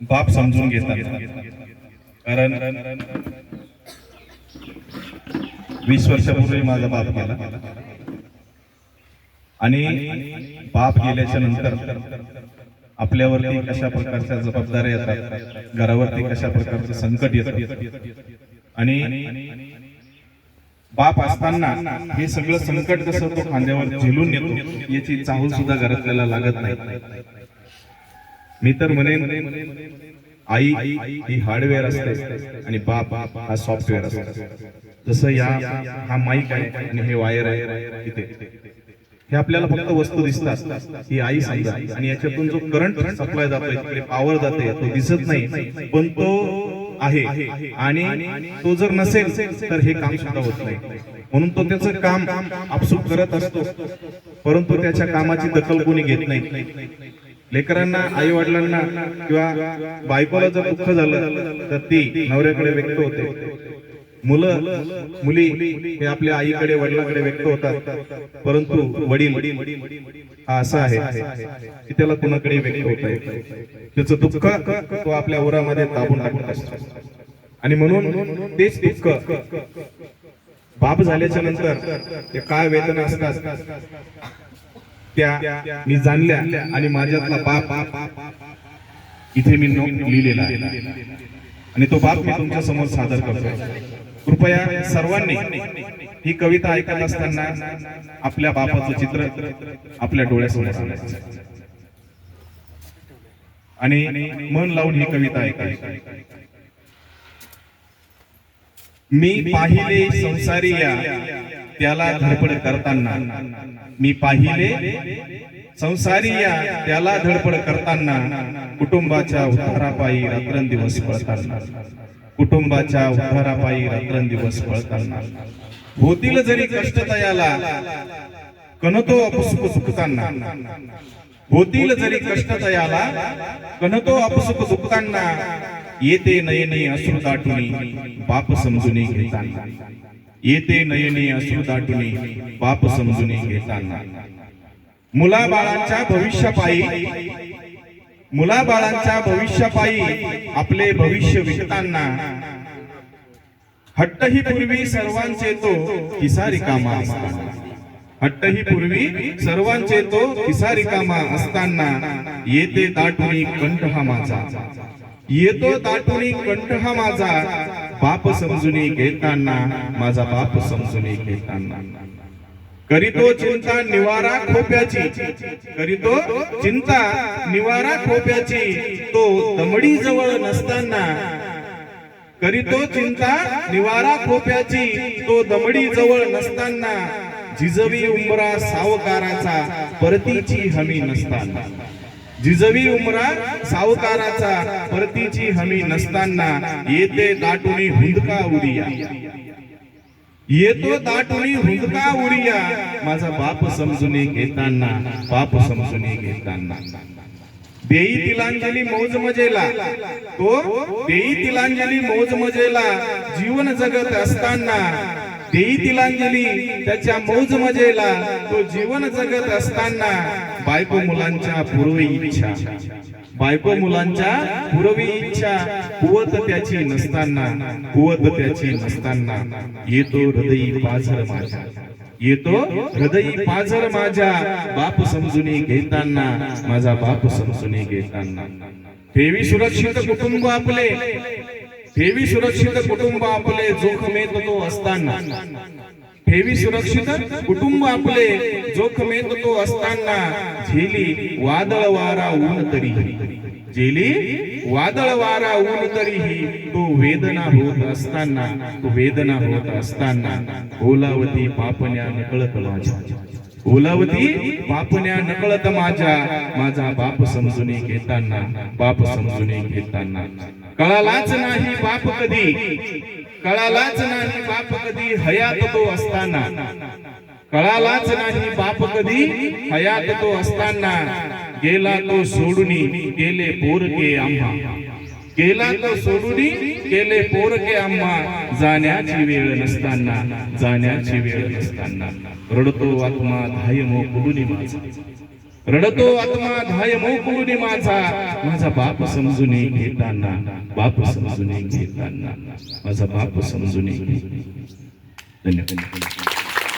बाप समजून घेतात. कारण वीस वर्षापूर्वी माझा बाप गेला. आणि बाप गेल्याच्यानंतर आपल्यावरती कशा प्रकारच्या जबाबदाऱ्या येतात घरावरती कशा प्रकारचं संकट येतं. आणि बाप असताना हे सगळं संकट कसं तो खांद्यावर झेलून येतो याची चाहूल सुद्धा घरातल्याला लागत नाही. मी तर म्हणेन आई ही हार्डवेअर असते आणि बाप हा सॉफ्टवेअर असतो. जसं या हा माईक आहे आणि हे वायर आहे इथे. हे आपल्याला फक्त वस्तू दिसतात. ही आई समजा. आणि याच्यातून जो करंट सप्लाय जातोय तिकडे पॉवर जाते तो दिसत नाही. पण तो आहे. आणि तो जर नसेल तर हे काम सुद्धा होत नाही. म्हणून तो त्याचं काम आपसूक करत असतो. परंतु त्याच्या कामाची दखल कोणी घेत नाही. लेकरांना आई वडिलांना किंवा बायकोला जर दुःख झालं तर ती नवऱ्याकडे व्यक्त होते. मुलं मुली हे आपल्या आईकडे वडिलाकडे व्यक्त होतात. परंतु वडील हा असा आहे की त्याला कुणाकडे व्यक्त होता येत त्याचं दुःख तो आपल्या उरामध्ये दाबून टाकत असतो. आणि म्हणून तेच दुःख बाप झाल्याच्यानंतर ते काय वेदना असतात त्या मी जाणल्या आणि माझ्यातला बाप इथे मी लिहिलेला आहे. आणि तो बाप मी तुमच्यासमोर सादर करतो कृपया सर्वांनी ही कविता ऐकत असताना आपल्या बापाचं चित्र आपल्या डोळ्यासमोर आणायचं. आणि मन लावून ही कविता ऐका मी पाहिले संसारी या त्याला धडपड करताना. मी पाहिले संसारी या त्याला धडपड करताना कुटुंबाच्या उतारापायी रात्रंदिवस पळताना. कुटुंबाच्या उद्धारापायी रात्रंदिवस पळताना. होतील जरी कष्ट तयाला कणतो अपसुक सुखताना होतील जरी कष्ट तयाला कणतो अपसुख सुखताना येते नयने अश्रू दाटुनी बाप समजून घेताना. येते नयने अश्रू दाटुनी बाप समजून घेताना. मुलाबाळांच्या भविष्यापायी मुलाबाळांच्या भविष्यापायी आपले भविष्य विकताना हट्ट ही पूर्वी सर्वांचे तो किसा रिकामा असताना. हट्ट ही पूर्वी सर्वांचे तो किसा रिकामा असताना येते दाटुनी कंठ हा माझा. येतो दाटुनी कंठ हा माझा बाप समजून घेताना माझा बाप समजून घेताना. करीतो चिंता निवारा खोप्याची. करीतो चिंता निवारा खोप्याची. तो दमडी जवळ नसताना. करीतो चिंता निवारा खोप्याची. तो दमडी जवळ नसताना. जिजवी उमरा सावकाराचा परतीची हमी नसताना. जिजवी उमरा सावकाराचा परतीची हमी नसताना. येते दाटुनी हुंदका उडिया येतो दाटुनी हुंदका उरिया माझा बाप समजून घेताना बाप समजून घेताना. देई तिलांजली मौज मजेला. तो देई तिलांजली मौज मजेला. जीवन जगत असताना देई तिलांजली त्याच्या मौज मजेला. तो जीवन जगत असताना बायको मुलांच्या पूर्व इच्छा. बायको मुलांच्या पूर्वी इच्छा कुवत त्याची नसताना कुवत त्याची नसताना येतो हृदयी पाझर माझ्या. येतो हृदयी पाझर माझ्या बाप समजून घेताना माझा बाप समजून घेताना. ठेवी सुरक्षित कुटुंब आपले ठेवी सुरक्षित कुटुंब आपले जोखमेत तो असताना. ठेवी सुरक्षित कुटुंब आपले जोखमेत तो असताना झेली वादळ वारा ऊन तरी. जेली वादळ वारा ऊन तरीही तो वेदना होत असताना तो वेदना होत असताना ओलावती पापण्या नकळत माझ्या. ओलावती बापण्या नकळत माझ्या माझा बाप समजून घेताना बाप समजून घेताना. कळालाच नाही बाप कधी कळालाच नाही बाप कधी हयात तो असताना. कळालाच नाही बाप कधी हयात तो असताना. गेला तो सोडूनी गेले पोरके आम्हा. गेला तो सोडूनी गेले पोरके आम्हा. जाण्याची वेळ नसताना जाण्याची वेळ नसताना. रडतो आत्मा धाय मो माझा. रडतो आत्मा धाय मोकुळून माझा. माझा बाप समजून घेताना बाप समजून घेताना. माझा बाप समजून धन्यवाद